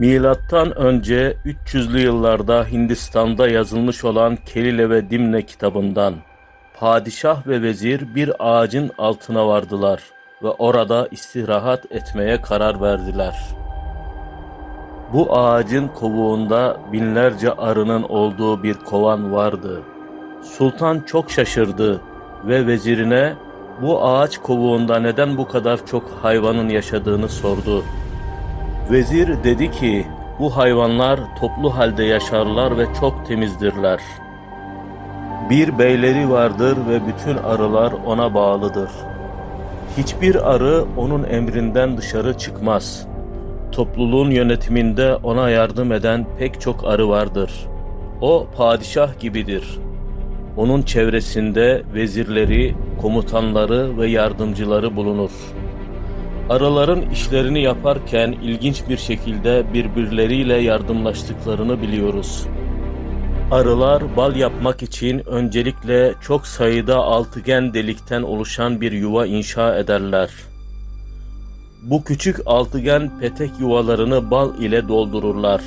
Milattan önce 300'lü yıllarda Hindistan'da yazılmış olan Kelile ve Dimne kitabından padişah ve vezir bir ağacın altına vardılar ve orada istirahat etmeye karar verdiler. Bu ağacın kovuğunda binlerce arının olduğu bir kovan vardı. Sultan çok şaşırdı ve vezirine bu ağaç kovuğunda neden bu kadar çok hayvanın yaşadığını sordu. Vezir dedi ki, bu hayvanlar toplu halde yaşarlar ve çok temizdirler. Bir beyleri vardır ve bütün arılar ona bağlıdır. Hiçbir arı onun emrinden dışarı çıkmaz. Topluluğun yönetiminde ona yardım eden pek çok arı vardır. O padişah gibidir. Onun çevresinde vezirleri, komutanları ve yardımcıları bulunur. Arıların işlerini yaparken ilginç bir şekilde birbirleriyle yardımlaştıklarını biliyoruz. Arılar bal yapmak için öncelikle çok sayıda altıgen delikten oluşan bir yuva inşa ederler. Bu küçük altıgen petek yuvalarını bal ile doldururlar.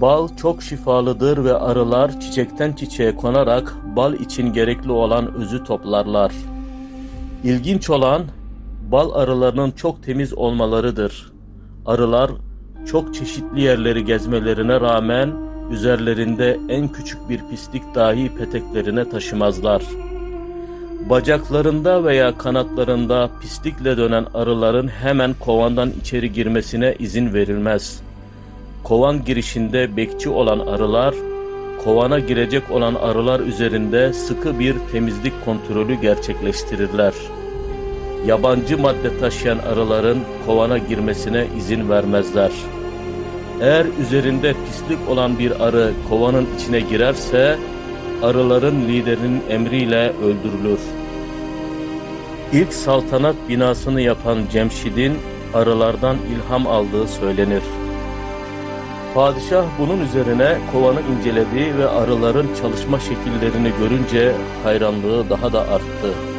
Bal çok şifalıdır ve arılar çiçekten çiçeğe konarak bal için gerekli olan özü toplarlar. İlginç olan bal arılarının çok temiz olmalarıdır. Arılar çok çeşitli yerleri gezmelerine rağmen üzerlerinde en küçük bir pislik dahi peteklerine taşımazlar. Bacaklarında veya kanatlarında pislikle dönen arıların hemen kovandan içeri girmesine izin verilmez. Kovan girişinde bekçi olan arılar, kovana girecek olan arılar üzerinde sıkı bir temizlik kontrolü gerçekleştirirler. Yabancı madde taşıyan arıların kovana girmesine izin vermezler. Eğer üzerinde pislik olan bir arı kovanın içine girerse, arıların liderinin emriyle öldürülür. İlk saltanat binasını yapan Cemşid'in arılardan ilham aldığı söylenir. Padişah bunun üzerine kovanı inceledi ve arıların çalışma şekillerini görünce hayranlığı daha da arttı.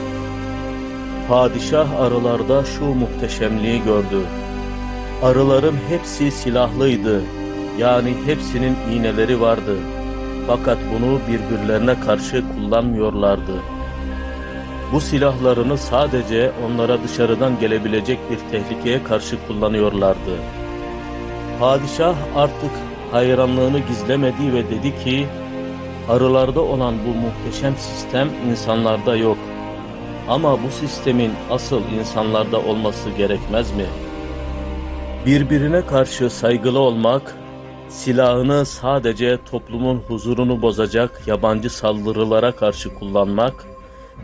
Padişah arılarda şu muhteşemliği gördü. Arıların hepsi silahlıydı. Yani hepsinin iğneleri vardı. Fakat bunu birbirlerine karşı kullanmıyorlardı. Bu silahlarını sadece onlara dışarıdan gelebilecek bir tehlikeye karşı kullanıyorlardı. Padişah artık hayranlığını gizlemedi ve dedi ki, arılarda olan bu muhteşem sistem insanlarda yok. Ama bu sistemin asıl insanlarda olması gerekmez mi? Birbirine karşı saygılı olmak, silahını sadece toplumun huzurunu bozacak yabancı saldırılara karşı kullanmak,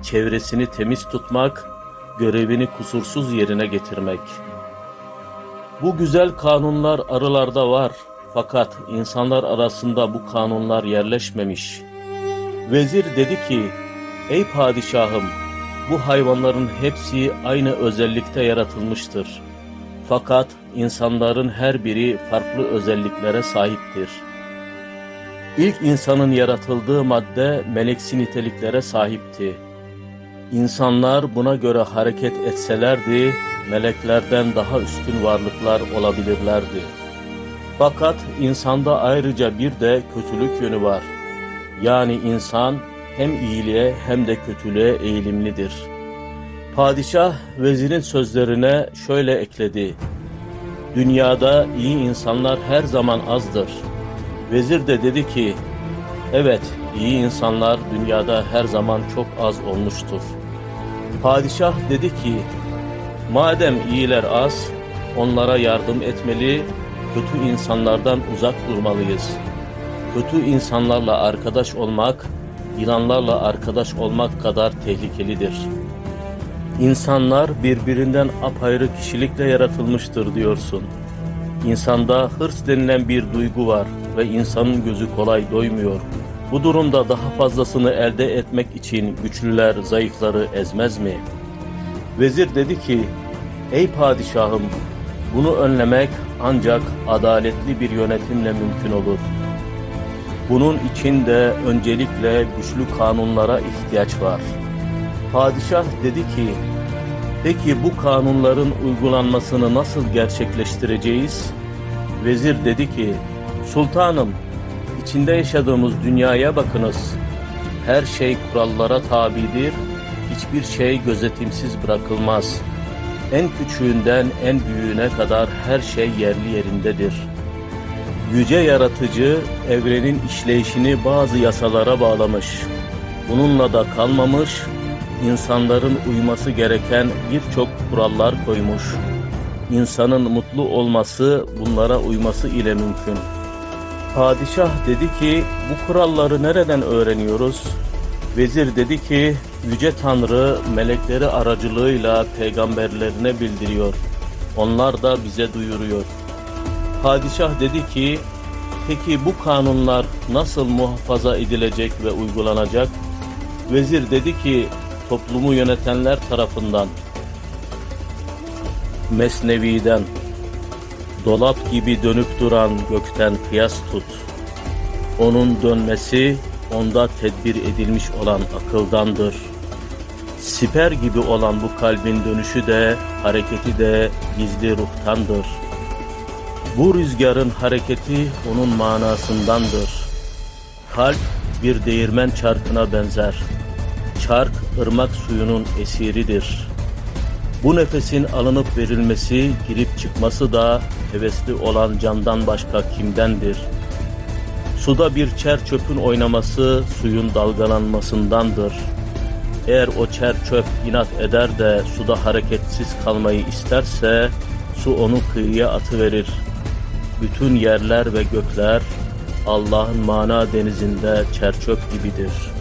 çevresini temiz tutmak, görevini kusursuz yerine getirmek. Bu güzel kanunlar arılarda var fakat insanlar arasında bu kanunlar yerleşmemiş. Vezir dedi ki, ey padişahım bu hayvanların hepsi aynı özellikte yaratılmıştır. Fakat insanların her biri farklı özelliklere sahiptir. İlk insanın yaratıldığı madde meleksi niteliklere sahipti. İnsanlar buna göre hareket etselerdi, meleklerden daha üstün varlıklar olabilirlerdi. Fakat insanda ayrıca bir de kötülük yönü var. Yani insan hem iyiliğe hem de kötülüğe eğilimlidir. Padişah vezirin sözlerine şöyle ekledi. Dünyada iyi insanlar her zaman azdır. Vezir de dedi ki, evet iyi insanlar dünyada her zaman çok az olmuştur. Padişah dedi ki, madem iyiler az, onlara yardım etmeli, kötü insanlardan uzak durmalıyız. Kötü insanlarla arkadaş olmak, yılanlarla arkadaş olmak kadar tehlikelidir. İnsanlar birbirinden apayrı kişilikle yaratılmıştır diyorsun. İnsanda hırs denilen bir duygu var ve insanın gözü kolay doymuyor. Bu durumda daha fazlasını elde etmek için güçlüler zayıfları ezmez mi? Vezir dedi ki, ey padişahım bunu önlemek ancak adaletli bir yönetimle mümkün olur. Bunun için de öncelikle güçlü kanunlara ihtiyaç var. Padişah dedi ki, peki bu kanunların uygulanmasını nasıl gerçekleştireceğiz? Vezir dedi ki, Sultanım, içinde yaşadığımız dünyaya bakınız. Her şey kurallara tabidir, hiçbir şey gözetimsiz bırakılmaz. En küçüğünden en büyüğüne kadar her şey yerli yerindedir. Yüce yaratıcı evrenin işleyişini bazı yasalara bağlamış. Bununla da kalmamış, insanların uyması gereken birçok kurallar koymuş. İnsanın mutlu olması bunlara uyması ile mümkün. Padişah dedi ki bu kuralları nereden öğreniyoruz? Vezir dedi ki Yüce Tanrı melekleri aracılığıyla peygamberlerine bildiriyor. Onlar da bize duyuruyor. Padişah dedi ki peki bu kanunlar nasıl muhafaza edilecek ve uygulanacak? Vezir dedi ki toplumu yönetenler tarafından Mesnevi'den Dolap gibi dönüp duran gökten kıyas tut. Onun dönmesi onda tedbir edilmiş olan akıldandır. Siper gibi olan bu kalbin dönüşü de hareketi de gizli ruhtandır. Bu rüzgarın hareketi onun manasındandır. Kalp bir değirmen çarkına benzer. Çark ırmak suyunun esiridir.'' Bu nefesin alınıp verilmesi, girip çıkması da hevesli olan candan başka kimdendir? Suda bir çer çöpün oynaması suyun dalgalanmasındandır. Eğer o çer çöp inat eder de suda hareketsiz kalmayı isterse su onu kıyıya atıverir. Bütün yerler ve gökler Allah'ın mana denizinde çer çöp gibidir.''